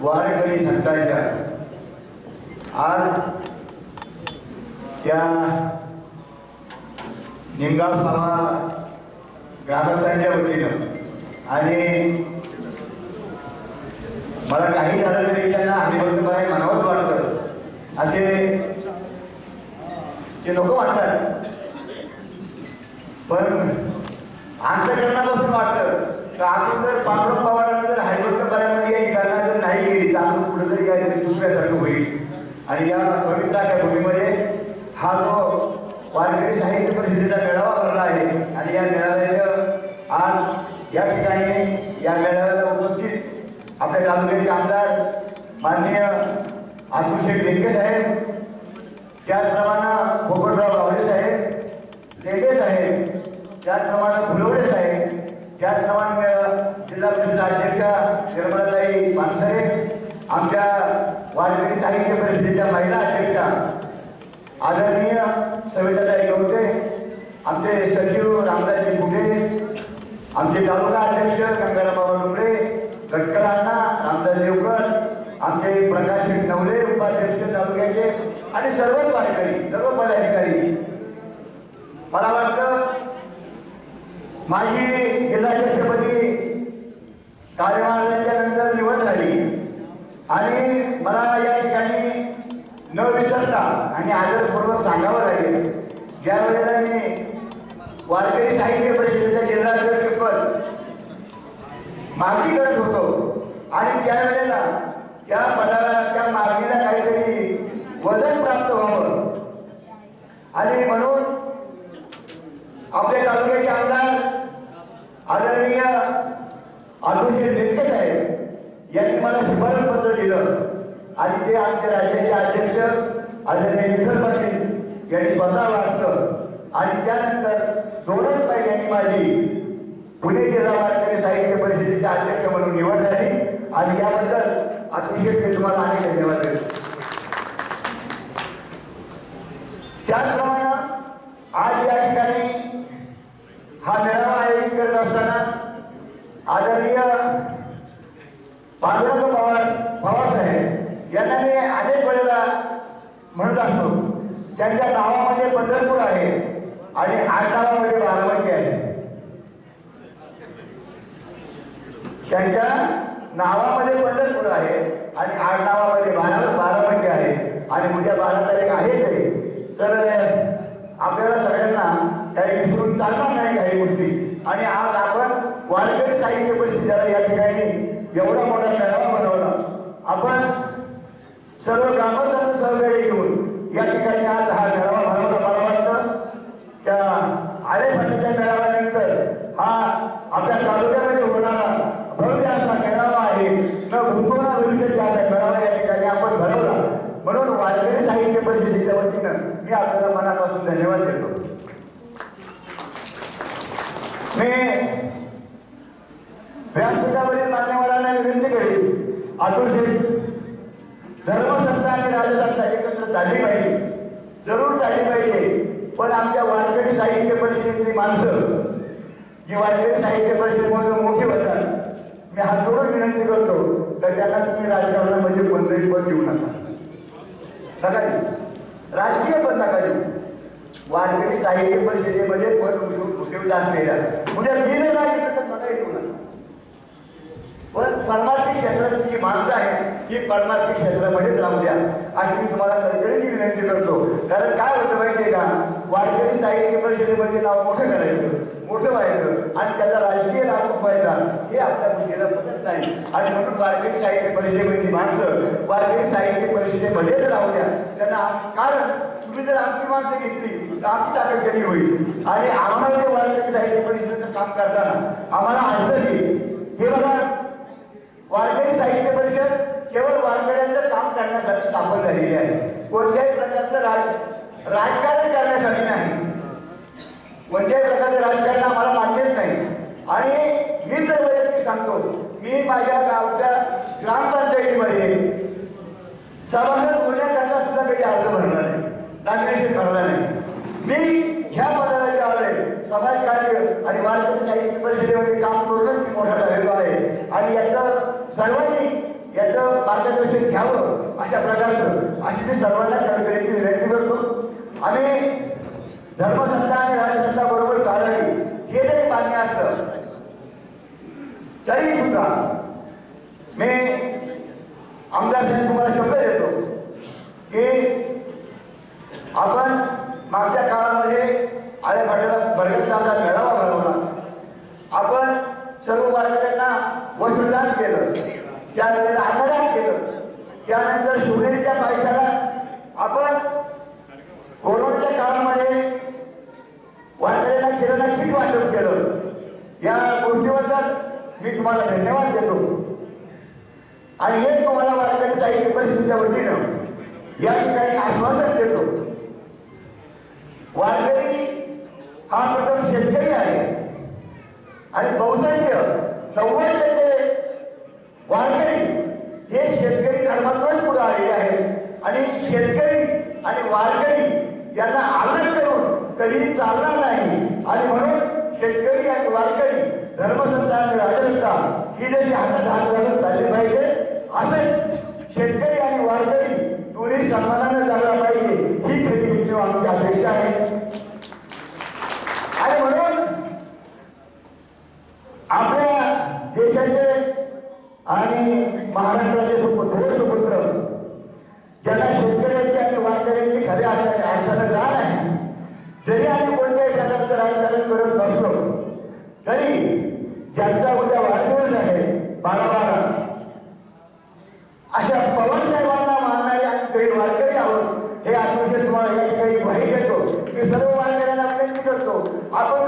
वारकरी संतांच्या आज त्या निमगाव सभा ग्रामस्थांच्या वतीनं आणि मला काही झालं तरी त्यांना हरिभक्तपणे म्हणावंच वाटतं. असे ते नको वाटतात. पण अंतकरणापासून वाटतं. तर आपण जर पांडुरंग पवारांना जर हरिभक्त पर्यामध्ये ही घटना जर नाही केली तर आपण कुठेतरी काहीतरी चुकल्यासारखं होईल. आणि या पवित्र या भूमीमध्ये हा जो वारकरी साहित्य परिषदेचा मेळावा भरला आहे आणि या मेळाव्याचं आज या ठिकाणी या मेळाव्याला उपस्थित आपल्या तालुक्याचे आमदार माननीय अतुलशेठ बेनके साहेब त्याचप्रमाणे पोपटराव बावडे साहेब लेटे साहेब त्याचप्रमाणे फुलवडे साहेब त्याचप्रमाणे जिल्हा परिषद अध्यक्ष निर्मलाताई पानसरे आमच्या वारकरी साहित्य परिषदेच्या महिला अध्यक्षा आदरणीय सविताताई गवते आमचे सचिव रामदासजी कुठे आमचे तालुका अध्यक्ष गंगारामबाबा डुमरे गटकर रामदास देवकर आमचे प्रकाश नवले उपाध्यक्ष तालुक्याचे आणि सर्वच वारकरी सर्व पदाधिकारी. मला वाटतं माझी जिल्हाध्यक्षपदी कार्यभाराच्या नंतर निवड झाली. आणि मला या ठिकाणी न विसरता आणि आदरपूर्वक सांगावं लागेल ज्या वेळेला मी वारकरी साहित्य परिषदेचं जिल्हाध्यक्षपद मागणी करत होतो आणि त्यावेळेला त्या पदाला त्या मागणीला काहीतरी वजन प्राप्त व्हावं. आणि म्हणून आपल्या तालुक्याचे आमदार आदरणीय अतुलजी नेटके साहेब यांनी मला शिफारस पत्र दिलं. आणि ते आमच्या राज्याचे अध्यक्ष आदरणीय विठ्ठल पाटील यांनी स्वतः वाचलं आणि त्यानंतर दोनच महिन्यांनी माझी पुणे जिल्हा वारकरी साहित्य परिषदेचे अध्यक्ष म्हणून निवड झाली. आणि याबद्दल अतिशय मी तुम्हाला अनेक धन्यवाद देतो त्याचप्रमाणे आज या ठिकाणी हा मेळावा आयोजित करत असताना आदरणीय पांडुरंग पवार पवार साहेब यांना मी अनेक वेळेला म्हणत असतो त्यांच्या गावामध्ये पंढरपूर आहे आणि आडनावामध्ये बारामती आहे. त्यांच्या नावामध्ये पंढरपूर आहे आणि आडनावामध्ये बारा बारामती आहे आणि उद्या बारा तारीख आहेच आहे. तर आपल्याला सगळ्यांना काही विसरून चालणार नाही काही गोष्टी. आणि आज आपण वारकरी साहित्य परिषदेला या ठिकाणी एवढा मोठा मेळावा बनवला. आपण सर्व ग्रामस्थांचं सहकार्य घेऊन या ठिकाणी आज हा मेळावा भरवला. मला वाटतं त्या आरे फाटीच्या मेळाव्यानंतर हा आपल्या तालुक्यामध्ये होणारा भव्य असा मेळावा आहे. न भूतोना भविष्याचा मेळावा या ठिकाणी आपण भरवला. म्हणून वारकरी साहित्य परिषदेच्या वतीनं मी आपल्याला मनापासून धन्यवाद देतो. मी व्यासपीठावरील मान्यवरांना विनंती करेल अतुल धर्मसत्ता आणि राजसत्ता एकत्र झाली पाहिजे. जरूर झाली पाहिजे. पण आमच्या वारकरी साहित्य परिषदेची माणसं जी वारकरी साहित्य परिषदेमधून मोठी होतात मी हात जोडून विनंती करतो तर त्यांना तुम्ही राजकारणामध्ये कोणतंही पद देऊ नका. नका राजकीय पद नका देऊ. वारकरी साहित्य परिषदेमध्ये पद उपयुक्त असलेल्या उद्या दिलं नाही तर मला येऊ नका पण परमार्थी क्षेत्रातली जी माणसं आहेत ही परमार्थी क्षेत्रामध्येच राहू द्या. अशी मी तुम्हाला कळकळीची विनंती करतो. कारण काय होतं माहितीये का? वारकरी साहित्य परिषदेमध्ये नाव मोठं करायचं. मोठं व्हायचं आणि त्याचा राजकीय लाभ व्हायचा हे आपल्या बुद्धीला पटत नाही. आणि म्हणून वारकरी साहित्य परिषदेमध्ये माणसं वारकरी साहित्य परिषदेमध्येच राहू द्या. त्यांना कारण तुम्ही जर आमची माणसं घेतली तर आमची ताकद कमी होईल. आणि आम्हाला जे वारकरी साहित्य परिषदेचं काम करताना आम्हाला आणलं की हे बघा वारकरी साहित्य परिषद केवळ वारकऱ्यांचं काम करण्यासाठी स्थापन झालेली आहे. कोणत्याही प्रकारचं राज राजकारण करण्यासाठी नाही. म्हणजे कोणत्याही प्रकारचं राजकारण आम्हाला मान्यच नाही. आणि मी तर वैयक्तिक सांगतो मी माझ्या गावच्या ग्रामपंचायतीमध्ये सभासद होण्याकरता सुद्धा कधी अर्ज भरला नाही नागरिक भरला नाही. मी ह्या पदाला जे आलोय समाज कार्य आणि वारकरी साहित्य परिषदेमध्ये काम करूनच मी मोठा झालेलो आहे. आणि याचं सर्वांनी याचं मार्गदर्शन घ्यावं अशा प्रकारचं अशी मी सर्वांना कळकळीची विनंती करतो. आम्ही धर्मसत्ता आणि राजसत्ता बरोबर चालावी हे जरी मान्य असलं तरी सुद्धा मी आमदार साहेब तुम्हाला शब्द देतो की आपण मागच्या काळामध्ये आळेफाट्याला बरेच असा मेळावा भरवला आपण सर्व वारकऱ्यांना वसुलदान केलं. त्यानंतर अन्नदान केलं. त्यानंतर शिवनेरीच्या पैशाला आपण कोरोनाच्या काळामध्ये वारकऱ्यांना किराणा किट वाटप केलं. या गोष्टीबद्दल मी तुम्हाला धन्यवाद देतो. आणि हे तुम्हाला वारकरी साहित्य परिषदेच्या वतीनं या ठिकाणी आश्वासन देतो. वारकरी हा प्रथम शेतकरी आहे. आणि बहुसंख्य नव्वद टक्के वारकरी हे शेतकरी धर्मातूनच पुढे आलेले आहेत. आणि शेतकरी आणि वारकरी यांना तरी चालणार नाही. आणि म्हणून शेतकरी आणि वारकरी धर्मसंस्था आणि राजसंस्था ही जशी हातात हात घालून चालली पाहिजे असेच शेतकरी आणि वारकरी दोन्ही सन्मानाने चालला पाहिजे ही खरी आमची अपेक्षा आहे आणि म्हणून आपल्या देशाचे आणि महाराष्ट्राचे सुप- थोर सुपुत्र ज्यांना शेतकऱ्यांची आणि वारकऱ्यांची खऱ्या अर्थाने अडचण जाण आहे जरी आम्ही कोणत्याही प्रकारचं राजकारण करत नसलो तरी ज्यांचा उद्या वाढदिवस आहे बारा बारा अशा पवार साहेबांना मानणारे आणि सगळे वारकरी आहोत